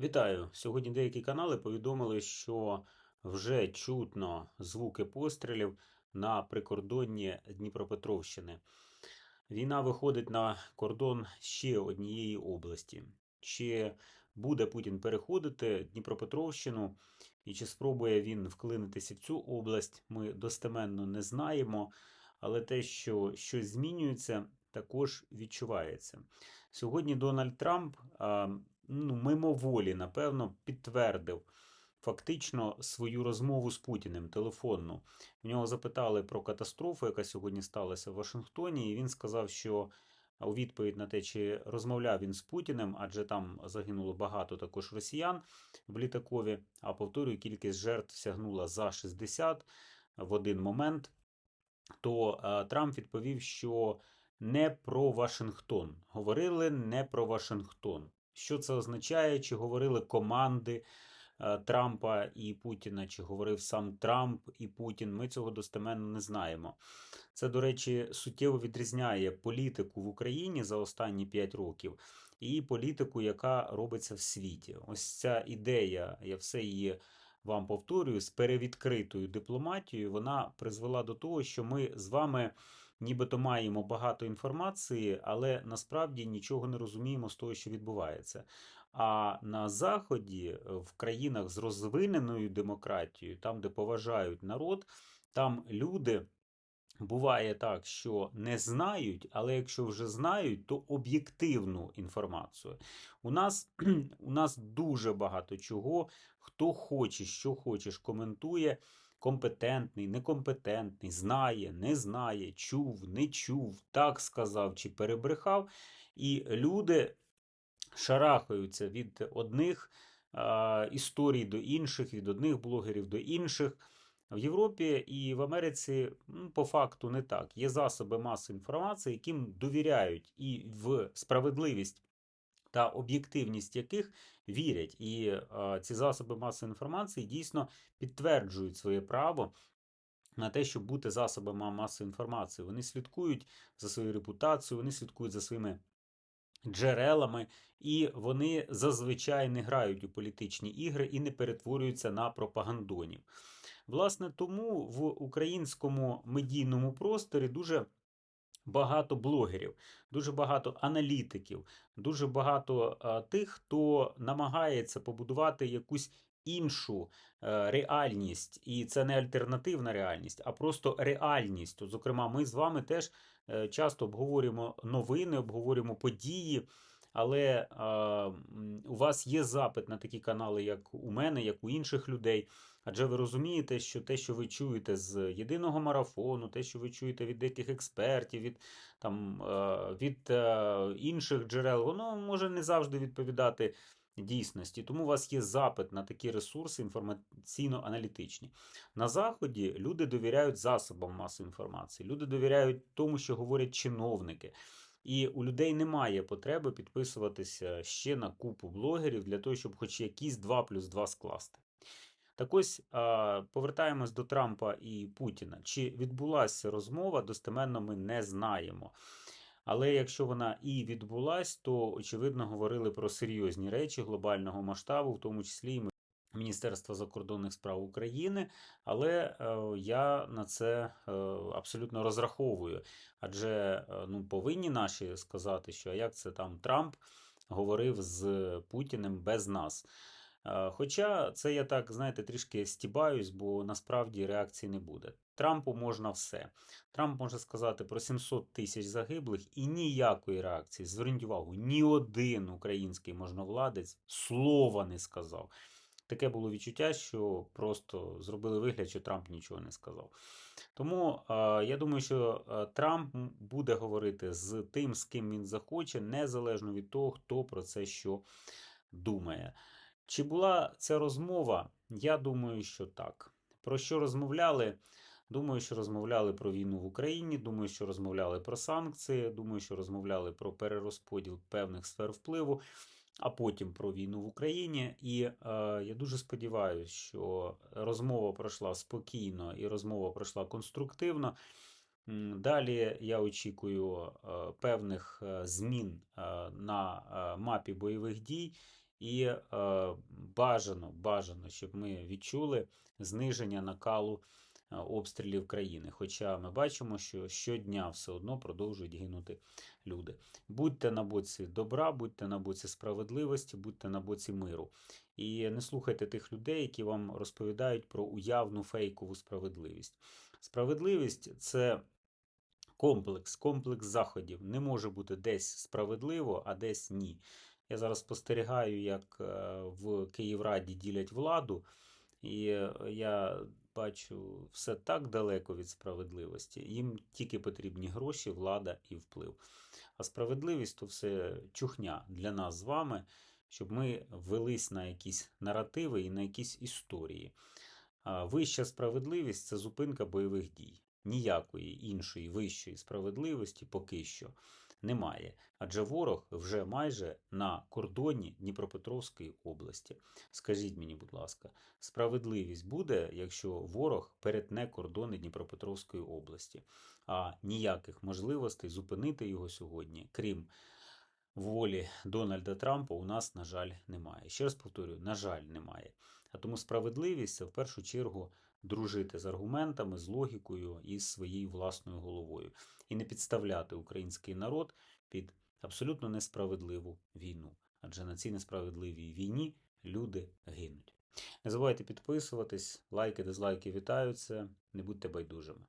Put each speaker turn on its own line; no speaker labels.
Вітаю! Сьогодні деякі канали повідомили, що вже чутно звуки пострілів на прикордонні Дніпропетровщини. Війна виходить на кордон ще однієї області. Чи буде Путін переходити Дніпропетровщину, і чи спробує він вклинитися в цю область, ми достеменно не знаємо. Але те, що щось змінюється, також відчувається. Сьогодні Дональд Трамп ну, мимоволі, напевно, підтвердив фактично свою розмову з Путіним телефонну. В нього запитали про катастрофу, яка сьогодні сталася в Вашингтоні, і він сказав, що у відповідь на те, чи розмовляв він з Путіним, адже там загинуло багато також росіян в літакові. А повторюю, кількість жертв сягнула за 60 в один момент. То Трамп відповів, що не про Вашингтон. Говорили не про Вашингтон. Що це означає? Чи говорили команди е, Трампа і Путіна, чи говорив сам Трамп і Путін? Ми цього достеменно не знаємо. Це, до речі, суттєво відрізняє політику в Україні за останні 5 років і політику, яка робиться в світі. Ось ця ідея, я все її. Вам повторюю, з перевідкритою дипломатією вона призвела до того, що ми з вами нібито маємо багато інформації, але насправді нічого не розуміємо з того, що відбувається. А на Заході, в країнах з розвиненою демократією, там, де поважають народ, там люди. Буває так, що не знають, але якщо вже знають, то об'єктивну інформацію. У нас у нас дуже багато чого, хто хоче, що хочеш, коментує компетентний, некомпетентний, знає, не знає, чув, не чув, так сказав чи перебрехав. І люди шарахаються від одних а, історій до інших, від одних блогерів до інших. В Європі і в Америці ну, по факту не так. Є засоби маси інформації, яким довіряють і в справедливість та об'єктивність яких вірять. І е, ці засоби масової інформації дійсно підтверджують своє право. На те, щоб бути засобами масової інформації, вони слідкують за своєю репутацією, вони слідкують за своїми джерелами, і вони зазвичай не грають у політичні ігри і не перетворюються на пропагандонів. Власне, тому в українському медійному просторі дуже багато блогерів, дуже багато аналітиків, дуже багато а, тих, хто намагається побудувати якусь іншу е, реальність, і це не альтернативна реальність, а просто реальність. Зокрема, ми з вами теж е, часто обговорюємо новини, обговорюємо події. Але е, у вас є запит на такі канали, як у мене, як у інших людей. Адже ви розумієте, що те, що ви чуєте з єдиного марафону, те, що ви чуєте від деяких експертів, від там, е, від е, інших джерел, воно може не завжди відповідати дійсності. Тому у вас є запит на такі ресурси інформаційно-аналітичні. На Заході люди довіряють засобам масової інформації, люди довіряють тому, що говорять чиновники. І у людей немає потреби підписуватися ще на купу блогерів для того, щоб хоч якісь 2 плюс 2 скласти. Так ось повертаємось до Трампа і Путіна. Чи відбулася розмова, достеменно ми не знаємо. Але якщо вона і відбулась, то очевидно говорили про серйозні речі глобального масштабу, в тому числі і Міністерства закордонних справ України, але е, я на це е, абсолютно розраховую. Адже е, ну, повинні наші сказати, що як це там Трамп говорив з Путіним без нас. Хоча це я так, знаєте, трішки стібаюсь, бо насправді реакції не буде. Трампу можна все. Трамп може сказати про 700 тисяч загиблих і ніякої реакції. Зверніть увагу, ні один український можновладець слова не сказав. Таке було відчуття, що просто зробили вигляд, що Трамп нічого не сказав. Тому е, я думаю, що Трамп буде говорити з тим, з ким він захоче, незалежно від того, хто про це що думає. Чи була ця розмова? Я думаю, що так. Про що розмовляли? Думаю, що розмовляли про війну в Україні. Думаю, що розмовляли про санкції. Думаю, що розмовляли про перерозподіл певних сфер впливу, а потім про війну в Україні. І е, я дуже сподіваюся, що розмова пройшла спокійно і розмова пройшла конструктивно. Далі я очікую е, певних е, змін е, на мапі бойових дій. І е, бажано, бажано, щоб ми відчули зниження накалу е, обстрілів країни. Хоча ми бачимо, що щодня все одно продовжують гинути люди. Будьте на боці добра, будьте на боці справедливості, будьте на боці миру. І не слухайте тих людей, які вам розповідають про уявну фейкову справедливість. Справедливість це комплекс, комплекс заходів. Не може бути десь справедливо, а десь ні. Я зараз спостерігаю, як е, в Київраді ділять владу, і е, я бачу все так далеко від справедливості. Їм тільки потрібні гроші, влада і вплив. А справедливість то все чухня для нас з вами, щоб ми велись на якісь наративи і на якісь історії. Вища справедливість це зупинка бойових дій. Ніякої іншої вищої справедливості поки що немає. Адже ворог вже майже на кордоні Дніпропетровської області. Скажіть мені, будь ласка, справедливість буде, якщо ворог перетне кордони Дніпропетровської області, а ніяких можливостей зупинити його сьогодні, крім волі Дональда Трампа, у нас, на жаль, немає. Ще раз повторюю, на жаль, немає. А тому справедливість це в першу чергу дружити з аргументами, з логікою і з своєю власною головою. І не підставляти український народ під абсолютно несправедливу війну. Адже на цій несправедливій війні люди гинуть. Не забувайте підписуватись, лайки, дизлайки вітаються. Не будьте байдужими.